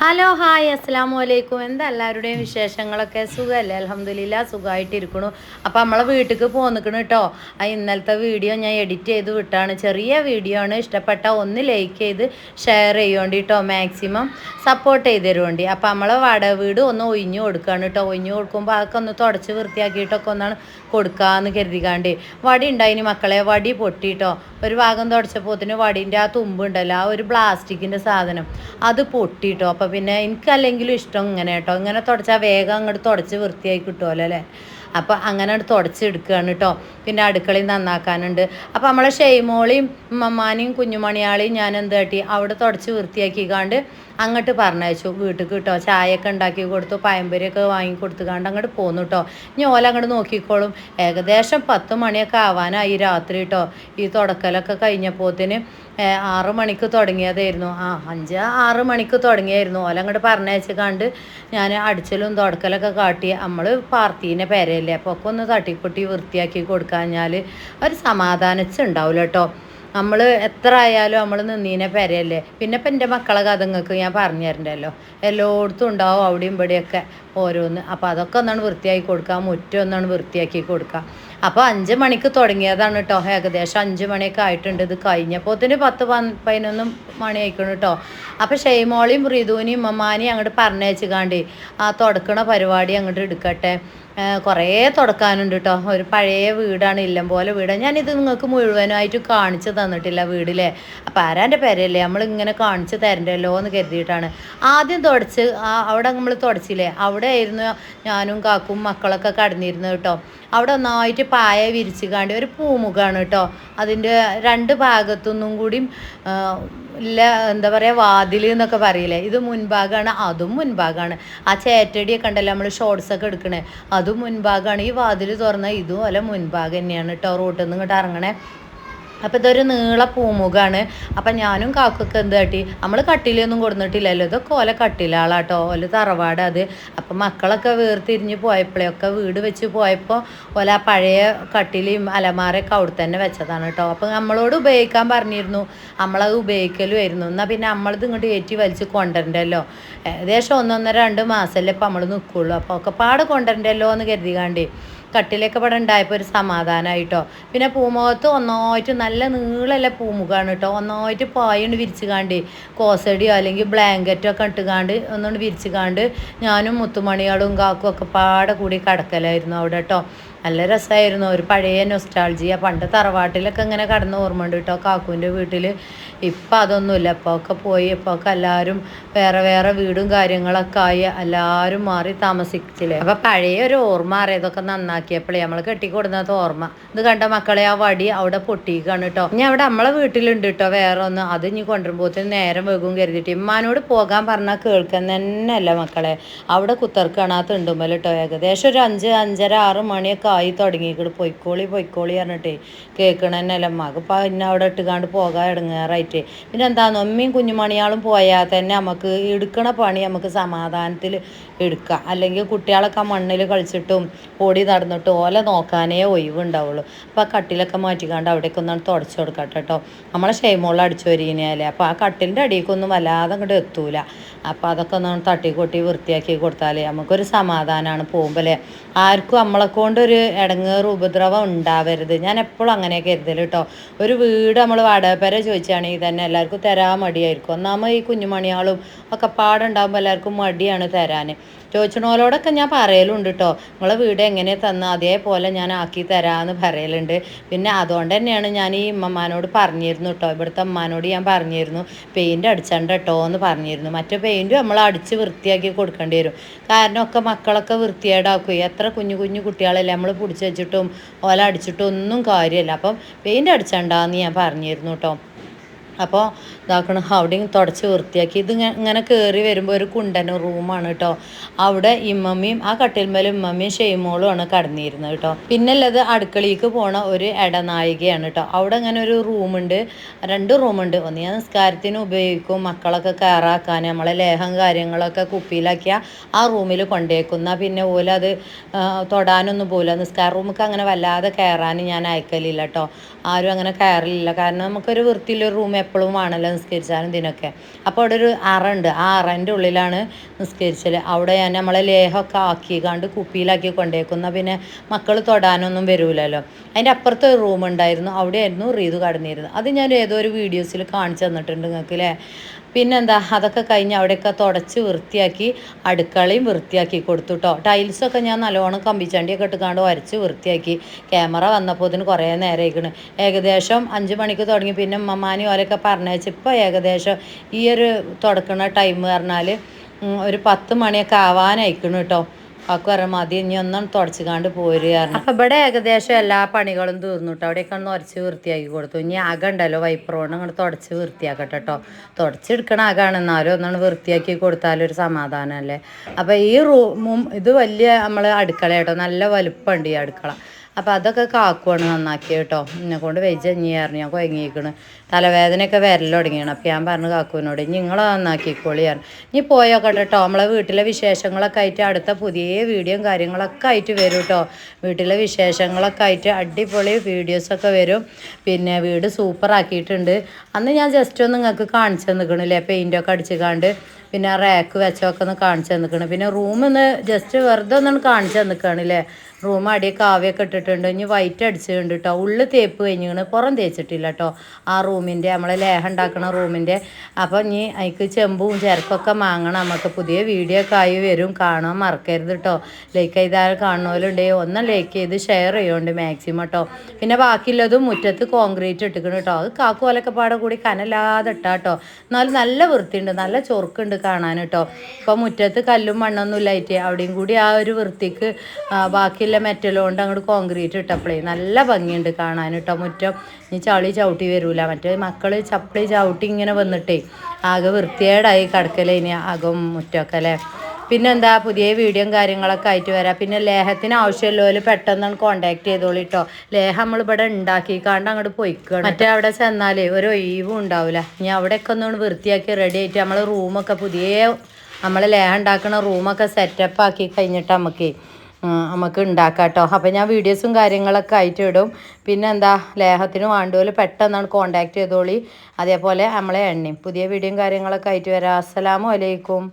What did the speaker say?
Hello hi അസ്സാം വലൈക്കും എന്താ എല്ലാവരുടെയും വിശേഷങ്ങളൊക്കെ? സുഖമല്ലേ അലഹമ്മദില്ല സുഖമായിട്ടിരിക്കണു അപ്പോൾ നമ്മളെ വീട്ടിലേക്ക് പോന്നിക്കണം കേട്ടോ ആ ഇന്നലത്തെ വീഡിയോ ഞാൻ എഡിറ്റ് ചെയ്ത് വിട്ടാണ്. ചെറിയ വീഡിയോ ആണ്. ഇഷ്ടപ്പെട്ട ഒന്ന് ലൈക്ക് ചെയ്ത് ഷെയർ ചെയ്യുവേണ്ടി കേട്ടോ മാക്സിമം സപ്പോർട്ട് ചെയ്ത് തരുവേണ്ടി അപ്പോൾ നമ്മളെ വട വീട് ഒന്ന് ഒഴിഞ്ഞു കൊടുക്കുകയാണ് കേട്ടോ ഒഴിഞ്ഞു കൊടുക്കുമ്പോൾ അതൊക്കെ ഒന്ന് തുടച്ച് വൃത്തിയാക്കിയിട്ടൊക്കെ ഒന്നാണ് കൊടുക്കാമെന്ന് കരുതിക്കാണ്ട്. വടി ഉണ്ടായിന് മക്കളെ? വടി പൊട്ടിട്ടോ ഒരു ഭാഗം തുടച്ചപ്പോത്തിന് വടീന്റെ ആ തുമ്പുണ്ടല്ലോ ആ ഒരു പ്ലാസ്റ്റിക്കിന്റെ സാധനം. അത് പൊട്ടിട്ടോ. അപ്പോൾ പിന്നെ എനിക്കല്ലെങ്കിലും ഇഷ്ടം ഇങ്ങനെ കേട്ടോ. ഇങ്ങനെ തുടച്ചാൽ വേഗം അങ്ങോട്ട് തുടച്ച് വൃത്തിയായി കിട്ടുമല്ലോ അല്ലേ? അപ്പോൾ അങ്ങനെ അങ്ങോട്ട് തുടച്ചെടുക്കുകയാണ് കേട്ടോ പിന്നെ അടുക്കളയിൽ നന്നാക്കാനുണ്ട്. അപ്പോൾ നമ്മളെ ഷെയ്മോളെയും മമ്മാനെയും കുഞ്ഞുമണിയാളെയും ഞാൻ എന്ത് കാട്ടി? അവിടെ തുടച്ച് വൃത്തിയാക്കിക്കാണ്ട് അങ്ങോട്ട് പറഞ്ഞയച്ചു. വീട്ടിൽ കിട്ടോ ചായയൊക്കെ ഉണ്ടാക്കി കൊടുത്തു പയമ്പരിയൊക്കെ വാങ്ങി കൊടുത്തുകൊണ്ട് അങ്ങോട്ട് പോന്നു കേട്ടോ ഇനി ഓല അങ്ങോട്ട് നോക്കിക്കോളും. ഏകദേശം പത്ത് മണിയൊക്കെ ആവാനായി രാത്രി കേട്ടോ ഈ തുടക്കലൊക്കെ കഴിഞ്ഞപ്പോത്തിന് ആറ് മണിക്ക് തുടങ്ങിയതായിരുന്നു. ആ അഞ്ച് ആറ് മണിക്ക് തുടങ്ങിയായിരുന്നു. ഓല അങ്ങോട്ട് പറഞ്ഞയച്ച് കണ്ട് ഞാൻ അടിച്ചലും തുടക്കലൊക്കെ കാട്ടി. നമ്മൾ പാർത്തീനെ പേരല്ലേ അപ്പോൾ ഒക്കെ ഒന്ന് തട്ടിപ്പൊട്ടി വൃത്തിയാക്കി കൊടുക്കാഞ്ഞാൽ ഒരു സമാധാനിച്ചുണ്ടാവില്ല കേട്ടോ നമ്മൾ എത്ര ആയാലും നമ്മൾ നിന്നീനെ പെരയല്ലേ? പിന്നെ ഇപ്പം എന്റെ മക്കളെ കഥ നിങ്ങൾക്ക് ഞാൻ പറഞ്ഞു തരണ്ടല്ലോ. എല്ലായിടത്തും ഉണ്ടാവും അവിടെയും ഇവിടെയൊക്കെ. ഓരോന്ന്. അപ്പോൾ അതൊക്കെ ഒന്നാണ് വൃത്തിയാക്കി കൊടുക്കുക മുറ്റം ഒന്നാണ് വൃത്തിയാക്കി കൊടുക്കുക അപ്പോൾ അഞ്ച് മണിക്ക് തുടങ്ങിയതാണ് കേട്ടോ ഏകദേശം അഞ്ച് മണിയൊക്കെ ആയിട്ടുണ്ട്. ഇത് കഴിഞ്ഞപ്പോൾ തന്നെ പത്ത് പതിനൊന്ന് മണി ആയിക്കണം കേട്ടോ അപ്പോൾ ഷെയ്മോളെയും റിതുവിനെയും ഉമ്മമാനെയും അങ്ങോട്ട് പറഞ്ഞയച്ചുകാണ്ട് ആ തുടക്കണ പരിപാടി അങ്ങോട്ട് എടുക്കട്ടെ. കുറേ തുടക്കാനുണ്ട് കേട്ടോ ഒരു പഴയ വീടാണ് ഇല്ലം പോലെ വീട്. ഞാനിത് നിങ്ങൾക്ക് മുഴുവനായിട്ട് കാണിച്ചു തന്നിട്ടില്ല വീടിലെ. അപ്പം ആരാന്റെ പേരല്ലേ? നമ്മൾ ഇങ്ങനെ കാണിച്ചു തരണ്ടല്ലോ എന്ന് കരുതിയിട്ടാണ്. ആദ്യം തുടച്ച് അവിടെ നമ്മൾ തുടച്ചില്ലേ? അവിടെ ആയിരുന്നു ഞാനും കാക്കും മക്കളൊക്കെ കടന്നിരുന്നത് കേട്ടോ. അവിടെ ഒന്നായിട്ട് പായ വിരിച്ച് കാണ്ടി ഒരു പൂമുഖമാണ് കേട്ടോ. അതിന്റെ രണ്ട് ഭാഗത്തുനിന്നും കൂടിയും ഇല്ല എന്താ പറയുക വാതിൽ എന്നൊക്കെ പറയില്ലേ? ഇത് മുൻഭാഗമാണ് അതും മുൻഭാഗമാണ് ആ ചേറ്റടിയൊക്കെ ഉണ്ടല്ലോ നമ്മൾ ഷോർട്സ് ഒക്കെ എടുക്കണേ? അതും മുൻഭാഗമാണ് ഈ വാതിൽ ഇതും അല്ല മുൻഭാഗം തന്നെയാണ് കേട്ടോ. റോട്ടിൽ നിന്ന് ഇങ്ങോട്ട് ഇറങ്ങണേ. അപ്പോൾ ഇതൊരു നീള പൂമുഖമാണ് അപ്പം ഞാനും കാക്കൊക്കെ എന്ത് കാട്ടി? നമ്മൾ കട്ടിലൊന്നും കൊടുന്നിട്ടില്ലല്ലോ. ഇതൊക്കെ ഓല കട്ടിലാളാട്ടോ. ഓല തറവാട് അത്. അപ്പം മക്കളൊക്കെ വേർതിരിഞ്ഞ് പോയപ്പോഴൊക്കെ വീട് വെച്ച് പോയപ്പോൾ ഓല പഴയ കട്ടിലും അലമാരയൊക്കെ അവിടെ തന്നെ വെച്ചതാണ് കേട്ടോ. അപ്പം നമ്മളോട് ഉപയോഗിക്കാൻ പറഞ്ഞിരുന്നു. നമ്മളത് ഉപയോഗിക്കലുമായിരുന്നു. എന്നാൽ പിന്നെ നമ്മളിത് ഇങ്ങോട്ട് ഏറ്റി വലിച്ച് കൊണ്ടുവരണ്ടല്ലോ ഏകദേശം ഒന്നൊന്നര രണ്ട് മാസമല്ലേ ഇപ്പം നമ്മൾ നിൽക്കുള്ളൂ അപ്പോൾ ഒക്കെ പാട് കൊണ്ടുവരണ്ടല്ലോ എന്ന് കരുതികാണ്ടേ കട്ടിലൊക്കെ ഇവിടെ ഉണ്ടായപ്പോൾ ഒരു സമാധാനമായിട്ടോ പിന്നെ പൂമുഖത്ത് ഒന്നായിട്ട് നല്ല നീളല്ല പൂമുഖമാണ് കേട്ടോ ഒന്നായിട്ട് പായുണ്ട് വിരിച്ച് കാണ്ട് കോസടിയോ അല്ലെങ്കിൽ ബ്ലാങ്കറ്റോ ഒക്കെ ഇട്ടുകാണ്ട് ഒന്നുകൊണ്ട് വിരിച്ച് കാണ്ട് ഞാനും മുത്തുമണികളും കാക്കും ഒക്കെ പാടെ കൂടി കിടക്കലായിരുന്നു അവിടെ കേട്ടോ നല്ല രസമായിരുന്നു ഒരു പഴയ നൊസ്റ്റാൾജിയ പണ്ട് തറവാട്ടിലൊക്കെ ഇങ്ങനെ കടന്ന് ഓർമ്മ ഉണ്ട് കേട്ടോ കാക്കുവിന്റെ വീട്ടിൽ ഇപ്പം അതൊന്നുമില്ല ഇപ്പോൾ ഒക്കെ പോയി. ഇപ്പോൾ ഒക്കെ എല്ലാവരും വേറെ വേറെ വീടും കാര്യങ്ങളൊക്കെ ആയി. എല്ലാവരും മാറി താമസിച്ചില്ലേ? അപ്പം പഴയ ഒരു ഓർമ്മ അറിയതൊക്കെ നന്നാക്കിയപ്പോഴേ നമ്മൾ കെട്ടിക്കൊടുന്നത് ഓർമ്മ. ഇത് കണ്ട മക്കളെ ആ വടി അവിടെ പൊട്ടിക്കാണ് കേട്ടോ ഇനി അവിടെ നമ്മളെ വീട്ടിലുണ്ട് കേട്ടോ വേറെ ഒന്ന്. അത് ഇനി കൊണ്ടുവരുമ്പോഴത്തേന് നേരം വെകും കരുതിയിട്ട് ഇമ്മാനോട് പോകാൻ പറഞ്ഞാൽ കേൾക്കാൻ തന്നെ അല്ല മക്കളെ? അവിടെ കുത്തർക്കാണ് കേട്ടോ ഏകദേശം ഒരു അഞ്ച് അഞ്ചര ആറ് മണിയൊക്കെ ആയി തുടങ്ങിയിട്ട് പൊയ്ക്കോളി പൊയ്ക്കോളി പറഞ്ഞിട്ടേ കേൾക്കണ തന്നെ അല്ല മക പിന്നെ അവിടെ ഇട്ടുകാണ്ട് പോകാൻ ഇടങ്ങാറായിട്ട്. പിന്നെ എന്താന്ന് അമ്മയും കുഞ്ഞുമണിയാളും പോയാൽ തന്നെ നമുക്ക് എടുക്കണ പണി നമുക്ക് സമാധാനത്തിൽ എടുക്കാം അല്ലെങ്കിൽ കുട്ടികളൊക്കെ മണ്ണിൽ കളിച്ചിട്ടും ഓടി നടന്നിട്ടും ഓല നോക്കാനേ ഒഴിവുണ്ടാവുള്ളൂ അപ്പോൾ ആ കട്ടിലൊക്കെ മാറ്റിക്കാണ്ട് അവിടേക്ക് ഒന്നാണ് തുടച്ചു കൊടുക്കട്ടെ കേട്ടോ. നമ്മളെ ഷെയ്മോളിൽ അടിച്ചു വരികയാലേ അപ്പോൾ ആ കട്ടിലിന്റെ അടിയിലേക്കൊന്നും വല്ലാതെ അങ്ങോട്ട് എത്തൂല. അപ്പോൾ അതൊക്കെ ഒന്ന് തട്ടി കൊട്ടി വൃത്തിയാക്കി കൊടുത്താലേ നമുക്കൊരു സമാധാനമാണ് പോകുമ്പോഴേ ആർക്കും നമ്മളെ കൊണ്ടൊരു ഇടങ്ങേറ് ഉപദ്രവം ഉണ്ടാവരുത്. ഞാൻ എപ്പോഴും അങ്ങനെ കരുതൽ കേട്ടോ ഒരു വീട് നമ്മൾ വാടകപ്പേര ചോദിച്ചാണെങ്കിൽ തന്നെ എല്ലാവർക്കും തരാൻ മടിയായിരിക്കും. ഒന്നാമത് ഈ കുഞ്ഞുമണിയാളും ഒക്കെ പാടുണ്ടാകുമ്പോൾ എല്ലാവർക്കും മടിയാണ് തരാൻ ചോദിച്ചണോലോടൊക്കെ ഞാൻ പറയലുണ്ട് കേട്ടോ നിങ്ങളെ വീട് എങ്ങനെ തന്ന? അതേപോലെ ഞാൻ ആക്കി തരാമെന്ന് പറയലുണ്ട്. പിന്നെ അതുകൊണ്ട് തന്നെയാണ് ഞാൻ ഈ ഉമ്മമാനോട് പറഞ്ഞിരുന്നു കേട്ടോ ഇവിടുത്തെ അമ്മാനോട് ഞാൻ പറഞ്ഞിരുന്നു. പെയിന്റ് അടിച്ചണ്ട കേട്ടോ എന്ന് പറഞ്ഞിരുന്നു. മറ്റേ പെയിന്റ് നമ്മൾ അടിച്ച് വൃത്തിയാക്കി കൊടുക്കേണ്ടി വരും. കാരണം ഒക്കെ മക്കളൊക്കെ വൃത്തികേടാക്കും. എത്ര കുഞ്ഞു കുഞ്ഞു കുട്ടികളല്ലേ നമ്മൾ പിടിച്ച് വെച്ചിട്ടും ഓല അടിച്ചിട്ടും ഒന്നും കാര്യമില്ല അപ്പം പെയിന്റ് അടിച്ചണ്ടാന്ന് ഞാൻ പറഞ്ഞിരുന്നു കേട്ടോ അപ്പോൾ ഇതാക്കണം അവിടെയും തുടച്ച് വൃത്തിയാക്കി. ഇത് ഇങ്ങനെ കയറി വരുമ്പോൾ ഒരു കുണ്ടന റൂമാണ് കേട്ടോ അവിടെ ഇമ്മമ്മയും ആ കട്ടിൽമേലും ഇമ്മമ്മയും ഷെയ്മോളും ആണ് കടന്നിരുന്നത് കേട്ടോ പിന്നെ ഉള്ളത് അടുക്കളയിലേക്ക് പോണ ഒരു ഇടനായികയാണ് കേട്ടോ അവിടെ ഇങ്ങനെ ഒരു റൂമുണ്ട് രണ്ട് റൂമുണ്ട്. ഒന്ന് ഞാൻ നിസ്കാരത്തിന് ഉപയോഗിക്കും മക്കളൊക്കെ കയറാക്കാൻ നമ്മളെ ലേഹം കാര്യങ്ങളൊക്കെ കുപ്പിയിലാക്കിയ ആ റൂമിൽ കൊണ്ടേക്കുന്ന പിന്നെ ഓല അത് തൊടാനൊന്നും പോല നിസ്കാര റൂമൊക്കെ അങ്ങനെ വല്ലാതെ കയറാൻ ഞാൻ അയക്കലില്ല കേട്ടോ ആരും അങ്ങനെ കയറില്ല കാരണം നമുക്കൊരു വൃത്തിയിലൊരു റൂം എപ്പോഴും വേണമല്ലോ നിസ്കരിച്ചാലും ഇതിനൊക്കെ. അപ്പോൾ അവിടെ ഒരു അറ ഉണ്ട്. ആ അറന്റെ ഉള്ളിലാണ് നിസ്കരിച്ചൽ. അവിടെ ഞാൻ നമ്മളെ ലേഹമൊക്കെ ആക്കി കണ്ട് കുപ്പിയിലാക്കി കൊണ്ടേക്കുന്ന പിന്നെ മക്കൾ തൊടാനൊന്നും വരൂലല്ലോ. അതിന്റെ അപ്പുറത്തെ ഒരു റൂം ഉണ്ടായിരുന്നു. അവിടെയായിരുന്നു റീതു കടന്നിരുന്നത്. അത് ഞാൻ ഏതോ ഒരു വീഡിയോസിൽ കാണിച്ചു തന്നിട്ടുണ്ട് നിങ്ങൾക്ക് അല്ലേ പിന്നെന്താ അതൊക്കെ കഴിഞ്ഞ് അവിടെയൊക്കെ തുടച്ച് വൃത്തിയാക്കി അടുക്കളയും വൃത്തിയാക്കി കൊടുത്തു കേട്ടോ ടൈൽസൊക്കെ ഞാൻ നല്ലോണം കമ്പിച്ചണ്ടിയൊക്കെ ഇട്ടുകാണ്ട് വരച്ച് വൃത്തിയാക്കി. ക്യാമറ വന്നപ്പോൾ ഇതിന് കുറേ നേരം ആയിക്കണ് ഏകദേശം അഞ്ച് മണിക്ക് തുടങ്ങി. പിന്നെ ഉമ്മമാനി ഓരൊക്കെ പറഞ്ഞേച്ച് ഇപ്പോൾ ഏകദേശം ഈ ഒരു തുടക്കണ ടൈം പറഞ്ഞാൽ ഒരു പത്ത് മണിയൊക്കെ ആവാനായിക്കണ് കേട്ടോ ഒക്കെ മതി ഇനി ഒന്നും തുടച്ചുകാണ്ട് പോരുകയാണ് അപ്പം ഇവിടെ ഏകദേശം എല്ലാ പണികളും തീർന്നിട്ടോ. അവിടെയൊക്കെ ഒന്ന് ഉരച്ച് വൃത്തിയാക്കി കൊടുത്തു. ഇനി അക ഉണ്ടല്ലോ വൈപ്പറോണ്ട് അങ്ങോട്ട് തുടച്ച് വൃത്തിയാക്കട്ടെ കേട്ടോ തുടച്ചെടുക്കണ അകാണ് എന്നാലും ഒന്നാണ് വൃത്തിയാക്കി കൊടുത്താലൊരു സമാധാനമല്ലേ അപ്പം ഈ റൂമും ഇത് വലിയ നമ്മൾ അടുക്കള കേട്ടോ നല്ല വലുപ്പമുണ്ട് ഈ അടുക്കള. അപ്പം അതൊക്കെ കാക്കുവാണ് നന്നാക്കി കേട്ടോ. എന്നെ കൊണ്ട് വെജ് അഞ്ഞിയായിരുന്നു ഞാൻ കുഴങ്ങിയിരിക്കണ് തലവേദനയൊക്കെ വരൽ തുടങ്ങിയാണ്. അപ്പം ഞാൻ പറഞ്ഞു കാക്കുവിനോട് നിങ്ങൾ നന്നാക്കിക്കോളിയാണ് ഇനി പോയൊക്കെ കേട്ടോ നമ്മളെ വീട്ടിലെ വിശേഷങ്ങളൊക്കെ ആയിട്ട് അടുത്ത പുതിയ വീഡിയോയും കാര്യങ്ങളൊക്കെ ആയിട്ട് വരും കേട്ടോ വീട്ടിലെ വിശേഷങ്ങളൊക്കെ ആയിട്ട് അടിപൊളി വീഡിയോസൊക്കെ വരും. പിന്നെ വീട് സൂപ്പറാക്കിയിട്ടുണ്ട് അന്ന് ഞാൻ ജസ്റ്റ് ഒന്ന് നിങ്ങൾക്ക് കാണിച്ചു നിൽക്കണില്ലേ പെയിന്റൊക്കെ അടിച്ച് കാണ്ട് പിന്നെ റാക്ക് വെച്ചൊക്കെ ഒന്ന് കാണിച്ചു തന്നിക്കണ്. പിന്നെ റൂം ഒന്ന് ജസ്റ്റ് വെറുതെ ഒന്ന് കാണിച്ചു തന്നിക്കാണില്ലേ റൂം അടിയെ കാവ്യൊക്കെ ഇട്ടിട്ടുണ്ട്. ഇനി വൈറ്റ് അടിച്ചിട്ടുണ്ട് കേട്ടോ ഉള്ളു തേപ്പ് കഴിഞ്ഞിങ്ങനെ പുറം തേച്ചിട്ടില്ല കേട്ടോ ആ റൂമിന്റെ നമ്മളെ ലേഹം ഉണ്ടാക്കണ റൂമിന്റെ അപ്പോൾ ഇനി അതിക്ക് ചെമ്പും ചേർക്കൊക്കെ വാങ്ങണം നമുക്ക് പുതിയ വീഡിയോ ഒക്കെ ആയി വരും. കാണാൻ മറക്കരുത് കേട്ടോ ലൈക്ക് ചെയ്താൽ കാണുന്നവരുണ്ടെങ്കിൽ ഒന്ന് ലൈക്ക് ചെയ്ത് ഷെയർ ചെയ്യുന്നുണ്ട് മാക്സിമം കേട്ടോ പിന്നെ ബാക്കിയുള്ളതും മുറ്റത്ത് കോൺക്രീറ്റ് ഇട്ടിക്കണം കേട്ടോ അത് കാക്കുപോലൊക്കെ കൂടി കനലാതെ ഇട്ടാ കേട്ടോ എന്നാലും നല്ല വൃത്തിയുണ്ട്. നല്ല ചൊറുക്കുണ്ട് കാണാൻ കേട്ടോ ഇപ്പോൾ മുറ്റത്ത് കല്ലും മണ്ണൊന്നും ഇല്ലായിട്ട് അവിടെയും കൂടി ആ ഒരു വൃത്തിക്ക് ബാക്കിയുള്ള മെറ്റൽ കൊണ്ട് അങ്ങോട്ട് കോൺക്രീറ്റ് ഇട്ടപ്പോഴേ നല്ല ഭംഗിയുണ്ട് കാണാൻ കേട്ടോ മുറ്റം ഇനി ചളി ചവിട്ടി വരൂല. മറ്റേ മക്കൾ ചപ്പളി ചവിട്ടി ഇങ്ങനെ വന്നിട്ടേ ആകെ വൃത്തിയേടായി കിടക്കലേ ഇനി ആകെ മുറ്റമൊക്കെ അല്ലേ? പിന്നെന്താ പുതിയ വീഡിയോയും കാര്യങ്ങളൊക്കെ ആയിട്ട് വരാം. പിന്നെ ലേഹത്തിന് ആവശ്യമുള്ളവർ പെട്ടെന്ന് കോണ്ടാക്ട് ചെയ്തോളൂ കേട്ടോ ലേഹം നമ്മൾ ഇവിടെ ഉണ്ടാക്കിക്കാണ്ട് അങ്ങോട്ട് പോയിക്കണം മറ്റേ അവിടെ ചെന്നാലേ ഒരു ഒഴിവും ഉണ്ടാവില്ല ഇനി അവിടെയൊക്കെ ഒന്ന് വൃത്തിയാക്കി റെഡി ആയിട്ട് നമ്മൾ റൂമൊക്കെ പുതിയ നമ്മൾ ലേഹം ഉണ്ടാക്കുന്ന റൂമൊക്കെ സെറ്റപ്പ് ആക്കി കഴിഞ്ഞിട്ട് നമുക്ക് നമുക്ക് ഉണ്ടാക്കാം കേട്ടോ അപ്പം ഞാൻ വീഡിയോസും കാര്യങ്ങളൊക്കെ ആയിട്ട് ഇടും. പിന്നെ എന്താ ലേഹത്തിന് വേണ്ടപോലെ പെട്ടെന്നാണ് കോണ്ടാക്ട് ചെയ്തോളി. അതേപോലെ നമ്മളെ എണ്ണയും പുതിയ വീഡിയോയും കാര്യങ്ങളൊക്കെ ആയിട്ട് വരാം. അസ്സലാമു അലൈക്കും.